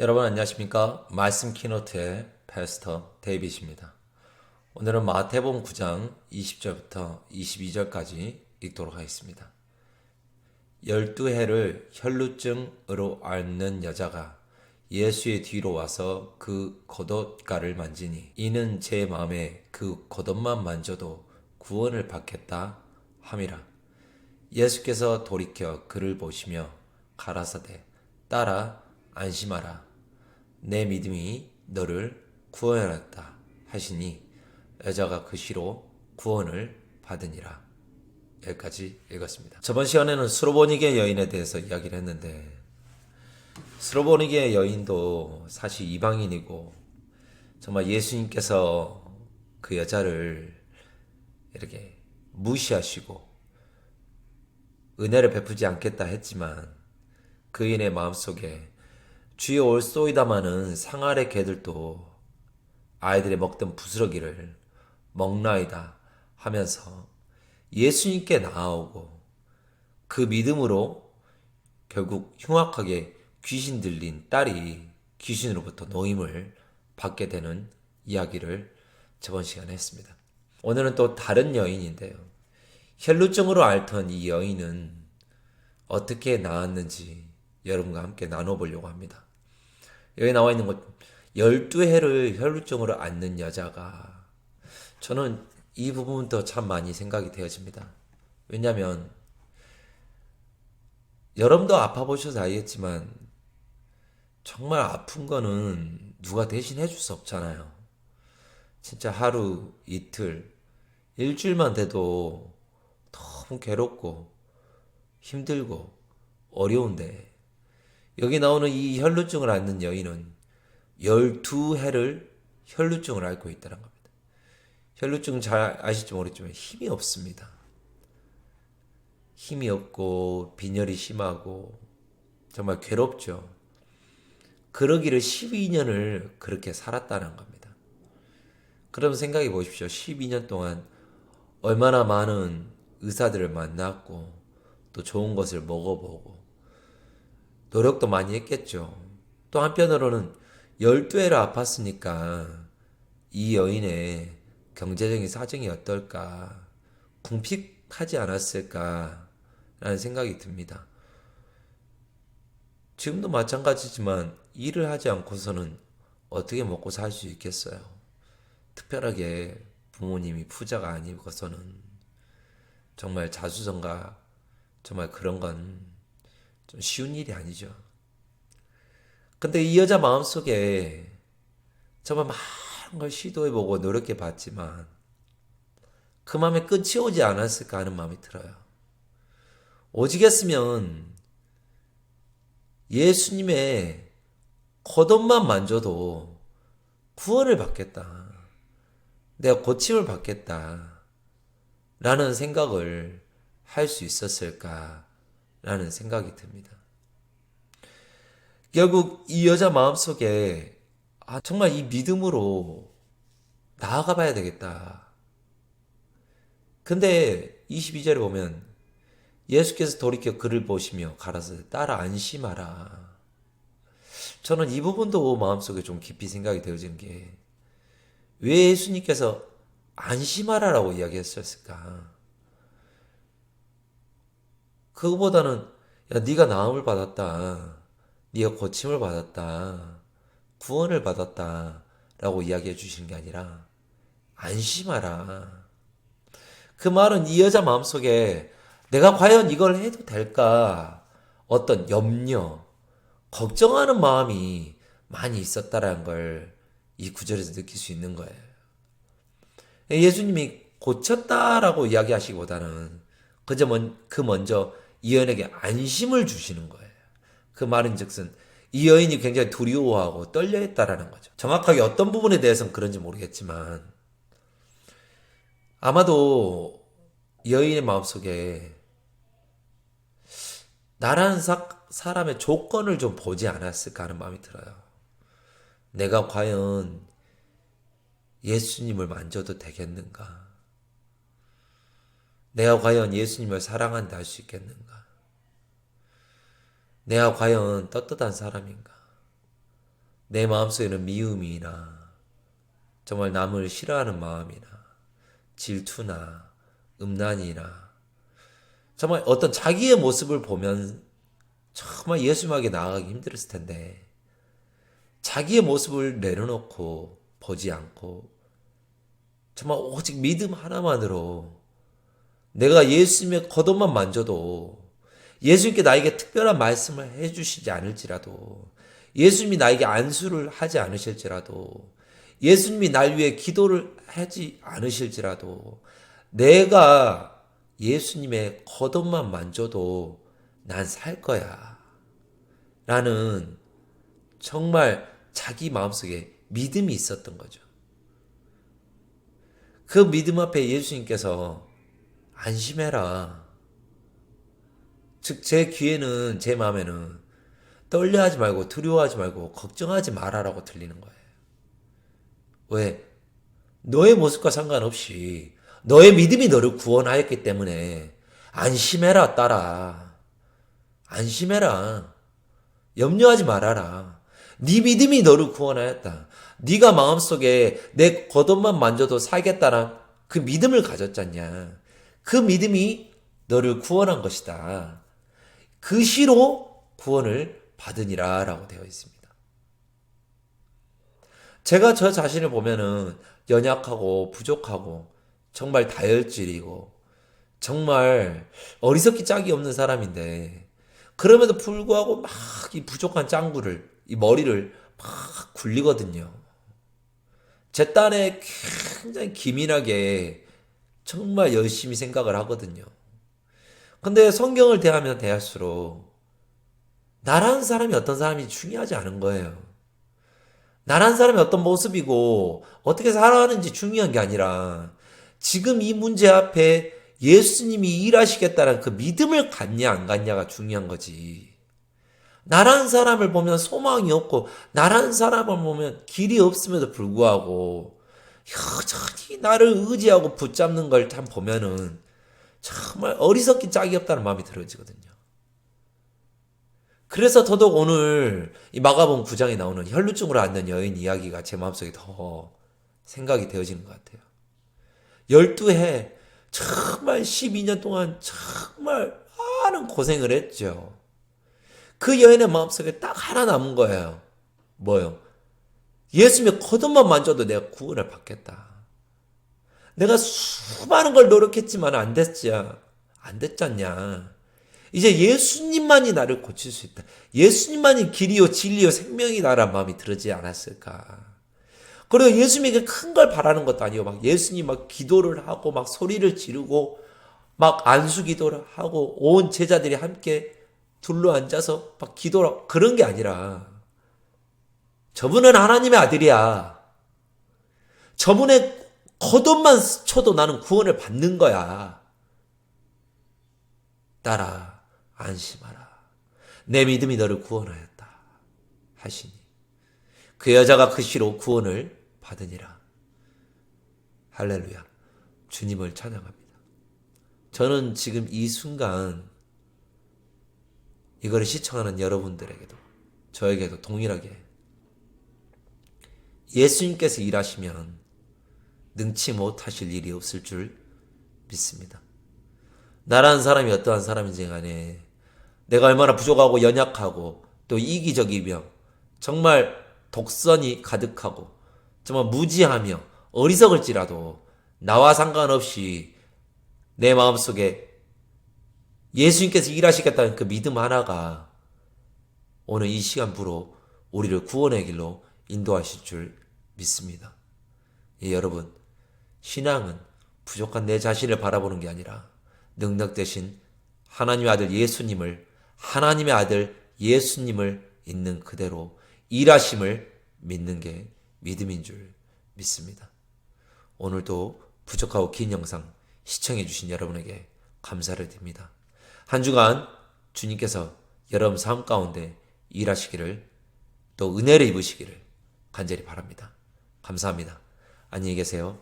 여러분 안녕하십니까? 말씀 키노트의 패스터 데이빗입니다. 오늘은 마태복음 9장 20절부터 22절까지 읽도록 하겠습니다. 열두 해를 혈루증으로 앓는 여자가 예수의 뒤로 와서 그 겉옷가를 만지니 이는 제 마음에 그 겉옷만 만져도 구원을 받겠다 함이라. 예수께서 돌이켜 그를 보시며 가라사대 따라 안심하라 내 믿음이 너를 구원하였다 하시니 여자가 그 시로 구원을 받으니라 여기까지 읽었습니다. 저번 시간에는 스로보니게 여인에 대해서 이야기를 했는데 스로보니게 여인도 사실 이방인이고 정말 예수님께서 그 여자를 이렇게 무시하시고 은혜를 베푸지 않겠다 했지만 그인의 마음속에 주여 올소이다마는 상아래 개들도 아이들이 먹던 부스러기를 먹나이다 하면서 예수님께 나아오고 그 믿음으로 결국 흉악하게 귀신 들린 딸이 귀신으로부터 노임을 받게 되는 이야기를 저번 시간에 했습니다. 오늘은 또 다른 여인인데요. 혈루증으로 앓던 이 여인은 어떻게 나았는지 여러분과 함께 나눠보려고 합니다. 여기 나와 있는 것, 12해를 혈루증으로 앓는 여자가 저는 이 부분부터 참 많이 생각이 되어집니다. 왜냐하면 여러분도 아파 보셔서 알겠지만 정말 아픈 거는 누가 대신 해 줄 수 없잖아요. 진짜 하루, 이틀, 일주일만 돼도 너무 괴롭고 힘들고 어려운데 여기 나오는 이 혈루증을 앓는 여인은 12해를 혈루증을 앓고 있다는 겁니다. 혈루증 잘 아실지 모르겠지만 힘이 없습니다. 힘이 없고 빈혈이 심하고 정말 괴롭죠. 그러기를 12년을 그렇게 살았다는 겁니다. 그럼 생각해 보십시오. 12년 동안 얼마나 많은 의사들을 만났고 또 좋은 것을 먹어보고 노력도 많이 했겠죠. 또 한편으로는 12회를 아팠으니까 이 여인의 경제적인 사정이 어떨까 궁핍하지 않았을까 라는 생각이 듭니다. 지금도 마찬가지지만 일을 하지 않고서는 어떻게 먹고 살 수 있겠어요. 특별하게 부모님이 부자가 아니고서는 정말 자수성가 정말 그런 건 좀 쉬운 일이 아니죠. 근데 이 여자 마음속에 정말 많은 걸 시도해보고 노력해봤지만 그 마음에 끝이 오지 않았을까 하는 마음이 들어요. 오지겠으면 예수님의 겉옷만 만져도 구원을 받겠다. 내가 고침을 받겠다. 라는 생각을 할 수 있었을까? 라는 생각이 듭니다. 결국 이 여자 마음속에 아, 정말 이 믿음으로 나아가 봐야 되겠다. 근데 22절에 보면 예수께서 돌이켜 그를 보시며 가라사대 따라 안심하라. 저는 이 부분도 마음속에 좀 깊이 생각이 되어지는 게왜 예수님께서 안심하라라고 이야기했었을까? 그거보다는 야 네가 나음을 받았다. 네가 고침을 받았다. 구원을 받았다 라고 이야기해 주시는 게 아니라 안심하라. 그 말은 이 여자 마음속에 내가 과연 이걸 해도 될까? 어떤 염려, 걱정하는 마음이 많이 있었다라는 걸 이 구절에서 느낄 수 있는 거예요. 예수님이 고쳤다라고 이야기하시기보다는 그저 먼, 그 먼저 이 여인에게 안심을 주시는 거예요. 그 말은 즉슨 이 여인이 굉장히 두려워하고 떨려했다라는 거죠. 정확하게 어떤 부분에 대해서는 그런지 모르겠지만 아마도 여인의 마음속에 나라는 사, 사람의 조건을 좀 보지 않았을까 하는 마음이 들어요. 내가 과연 예수님을 만져도 되겠는가? 내가 과연 예수님을 사랑한다 할 수 있겠는가? 내가 과연 떳떳한 사람인가? 내 마음속에는 미움이나 정말 남을 싫어하는 마음이나 질투나 음란이나 정말 어떤 자기의 모습을 보면 정말 예수님에게 나아가기 힘들었을 텐데 자기의 모습을 내려놓고 보지 않고 정말 오직 믿음 하나만으로 내가 예수님의 겉옷만 만져도 예수님께 나에게 특별한 말씀을 해주시지 않을지라도 예수님이 나에게 안수를 하지 않으실지라도 예수님이 날 위해 기도를 하지 않으실지라도 내가 예수님의 겉옷만 만져도 난 살 거야. 라는 정말 자기 마음속에 믿음이 있었던 거죠. 그 믿음 앞에 예수님께서 안심해라. 즉, 제 귀에는, 제 마음에는 떨려하지 말고, 두려워하지 말고, 걱정하지 말아라고 들리는 거예요. 왜? 너의 모습과 상관없이 너의 믿음이 너를 구원하였기 때문에 안심해라, 딸아. 안심해라. 염려하지 말아라. 네 믿음이 너를 구원하였다. 네가 마음속에 내 겉옷만 만져도 살겠다는 그 믿음을 가졌잖냐. 그 믿음이 너를 구원한 것이다. 그 시로 구원을 받으니라 라고 되어 있습니다. 제가 저 자신을 보면은 연약하고 부족하고 정말 다혈질이고 정말 어리석기 짝이 없는 사람인데 그럼에도 불구하고 막 이 부족한 짱구를 이 머리를 막 굴리거든요. 제 딴에 굉장히 기민하게 정말 열심히 생각을 하거든요. 근데 성경을 대하면 대할수록 나라는 사람이 어떤 사람이 중요하지 않은 거예요. 나란 사람이 어떤 모습이고 어떻게 살아가는지 중요한 게 아니라 지금 이 문제 앞에 예수님이 일하시겠다는 그 믿음을 갖냐 안 갖냐가 중요한 거지. 나란 사람을 보면 소망이 없고 나란 사람을 보면 길이 없음에도 불구하고 여전히 나를 의지하고 붙잡는 걸 참 보면은 정말 어리석기 짝이 없다는 마음이 들어지거든요. 그래서 더더욱 오늘 이 마가본 9장에 나오는 혈루증으로 앓는 여인 이야기가 제 마음속에 더 생각이 되어지는 것 같아요. 12해 정말 12년 동안 정말 많은 고생을 했죠. 그 여인의 마음속에 딱 하나 남은 거예요. 뭐요? 예수님의 겉옷만 만져도 내가 구원을 받겠다. 내가 수많은 걸 노력했지만 안 됐지. 안 됐잖냐. 이제 예수님만이 나를 고칠 수 있다. 예수님만이 길이요, 진리요, 생명이다라는 마음이 들지 않았을까. 그리고 예수님에게 큰 걸 바라는 것도 아니고, 막 예수님 막 기도를 하고, 막 소리를 지르고, 막 안수 기도를 하고, 온 제자들이 함께 둘러 앉아서 막 기도를, 그런 게 아니라, 저분은 하나님의 아들이야. 저분의 겉옷만 쳐도 나는 구원을 받는 거야. 따라 안심하라. 내 믿음이 너를 구원하였다. 하시니. 그 여자가 그 시로 구원을 받으니라. 할렐루야. 주님을 찬양합니다. 저는 지금 이 순간 이거를 시청하는 여러분들에게도 저에게도 동일하게 예수님께서 일하시면 능치 못하실 일이 없을 줄 믿습니다. 나라는 사람이 어떠한 사람인지 간에 내가 얼마나 부족하고 연약하고 또 이기적이며 정말 독선이 가득하고 정말 무지하며 어리석을지라도 나와 상관없이 내 마음속에 예수님께서 일하시겠다는 그 믿음 하나가 오늘 이 시간부로 우리를 구원의 길로 인도하실 줄 믿습니다. 예, 여러분, 신앙은 부족한 내 자신을 바라보는 게 아니라 능력 대신 하나님의 아들 예수님을 하나님의 아들 예수님을 있는 그대로 일하심을 믿는 게 믿음인 줄 믿습니다. 오늘도 부족하고 긴 영상 시청해 주신 여러분에게 감사를 드립니다. 한 주간 주님께서 여러분 삶 가운데 일하시기를 또 은혜를 입으시기를 간절히 바랍니다. 감사합니다. 안녕히 계세요.